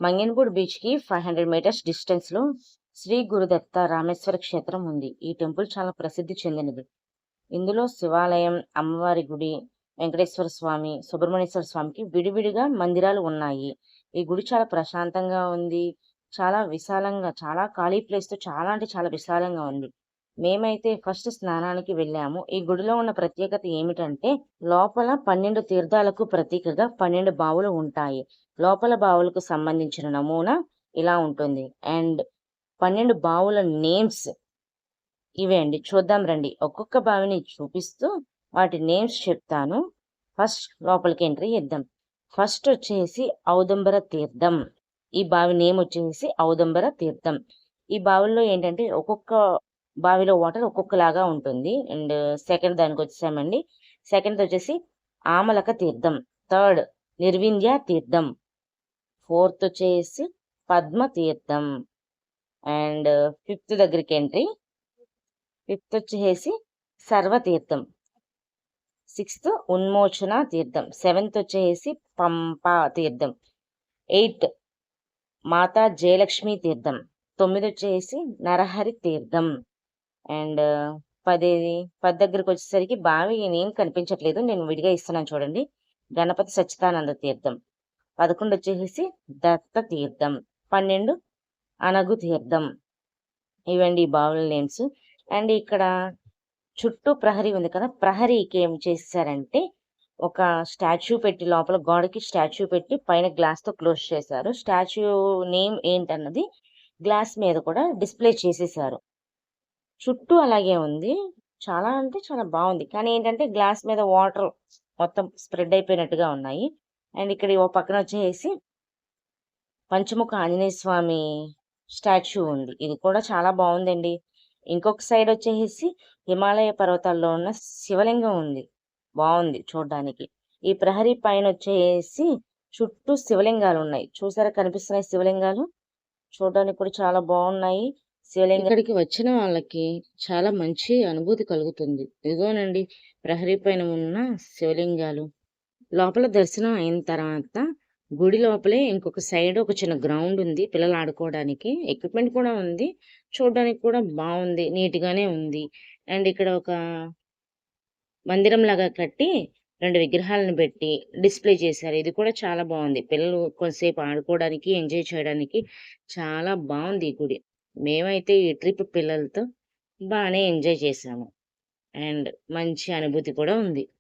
మంగన్గూడ్ బీచ్‌కి 500 మీటర్స్ డిస్టెన్స్‌లో శ్రీ గురుదత్త రామేశ్వర క్షేత్రం ఉంది. ఈ టెంపుల్ చాలా ప్రసిద్ధి చెందినది. ఇందులో శివాలయం, అమ్మవారి గుడి, వెంకటేశ్వర స్వామి, సుబ్రహ్మణ్యేశ్వర స్వామికి విడివిడిగా మందిరాలు ఉన్నాయి. ఈ గుడి చాలా ప్రశాంతంగా ఉంది. చాలా విశాలంగా చాలా ఖాళీ ప్లేస్‌తో చాలా అంటే చాలా విశాలంగా ఉంది. మేమైతే ఫస్ట్ స్నానానికి వెళ్ళాము. ఈ గుడిలో ఉన్న ప్రత్యేకత ఏమిటంటే లోపల 12 తీర్థాలకు ప్రతీకగా 12 బావులు ఉంటాయి. లోపల బావులకు సంబంధించిన నమూనా ఇలా ఉంటుంది. అండ్ 12 బావుల నేమ్స్ ఇవే అండి. చూద్దాం రండి. ఒక్కొక్క బావిని చూపిస్తూ వాటి నేమ్స్ చెప్తాను. ఫస్ట్ లోపలికి ఎంట్రీ ఇద్దాం. ఫస్ట్ వచ్చేసి ఔదంబర తీర్థం. ఈ బావి నేమ్ వచ్చేసి ఔదంబర తీర్థం. ఈ బావుల్లో ఏంటంటే ఒక్కొక్క బావిలో వాటర్ ఒక్కొక్కలాగా ఉంటుంది. అండ్ సెకండ్ దానికి వచ్చేసామండి సెకండ్ వచ్చేసి ఆమలక తీర్థం. థర్డ్ నిర్వింధ్య తీర్థం. ఫోర్త్ వచ్చేసి పద్మ తీర్థం. అండ్ ఫిఫ్త్ దగ్గరికి ఎంట్రీ. ఫిఫ్త్ వచ్చేసి సర్వతీర్థం. సిక్స్త్ ఉన్మోచన తీర్థం. సెవెంత్ వచ్చేసి పంపా తీర్థం. ఎయిత్ మాతా జయలక్ష్మి తీర్థం. తొమ్మిది వచ్చేసి నరహరి తీర్థం. అండ్ పదేది పది దగ్గరకొచ్చేసరికి బావి నేమ్ కనిపించట్లేదు. నేను విడిగా ఇస్తున్నాను చూడండి. గణపతి సచ్చిదానంద తీర్థం. పదకొండు వచ్చేసి దత్త తీర్థం. 12 అనగు తీర్థం. ఇవండి ఈ బావుల నేమ్స్. అండ్ ఇక్కడ చుట్టూ ప్రహరీ ఉంది కదా! ప్రహరీకి ఏం చేశారంటే ఒక స్టాచ్యూ పెట్టి లోపల గోడకి స్టాచ్యూ పెట్టి పైన గ్లాస్‌తో క్లోజ్ చేశారు. స్టాచ్యూ నేమ్ ఏంటన్నది గ్లాస్ మీద కూడా డిస్‌ప్లే చేసేసారు. చుట్టూ అలాగే ఉంది. చాలా అంటే చాలా బాగుంది కానీ ఏంటంటే గ్లాస్ మీద వాటర్ మొత్తం స్ప్రెడ్ అయిపోయినట్టుగా ఉన్నాయి. అండ్ ఇక్కడ ఓ పక్కన వచ్చేసి పంచముఖ ఆంజనేయ స్వామి స్టాచ్యూ ఉంది. ఇది కూడా చాలా బాగుందండి ఇంకొక సైడ్ వచ్చేసి హిమాలయ పర్వతాల్లో ఉన్న శివలింగం ఉంది. బాగుంది చూడ్డానికి. ఈ ప్రహరీ పైనొచ్చేసి చుట్టూ శివలింగాలు ఉన్నాయి చూసారా కనిపిస్తున్నాయి శివలింగాలు? చూడడానికి కూడా చాలా బాగున్నాయి శివలింగం ఇక్కడికి వచ్చిన వాళ్ళకి చాలా మంచి అనుభూతి కలుగుతుంది. ఇదిగోనండి ప్రహరీ పైన ఉన్న శివలింగాలు. లోపల దర్శనం అయిన తర్వాత గుడి లోపలే ఇంకొక సైడ్ ఒక చిన్న గ్రౌండ్ ఉంది. పిల్లలు ఆడుకోవడానికి. ఎక్విప్‌మెంట్ కూడా ఉంది. చూడడానికి కూడా బాగుంది నీట్‌గానే ఉంది. అండ్ ఇక్కడ ఒక మందిరం లాగా కట్టి రెండు విగ్రహాలను పెట్టి డిస్‌ప్లే చేశారు. ఇది కూడా చాలా బాగుంది పిల్లలు కొంతసేపు ఆడుకోవడానికి, ఎంజాయ్ చేయడానికి చాలా బాగుంది ఈ గుడి. మేమైతే ఈ ట్రిప్ పిల్లలతో బానే ఎంజాయ్ చేసాము అండ్ మంచి అనుభూతి కూడా ఉంది.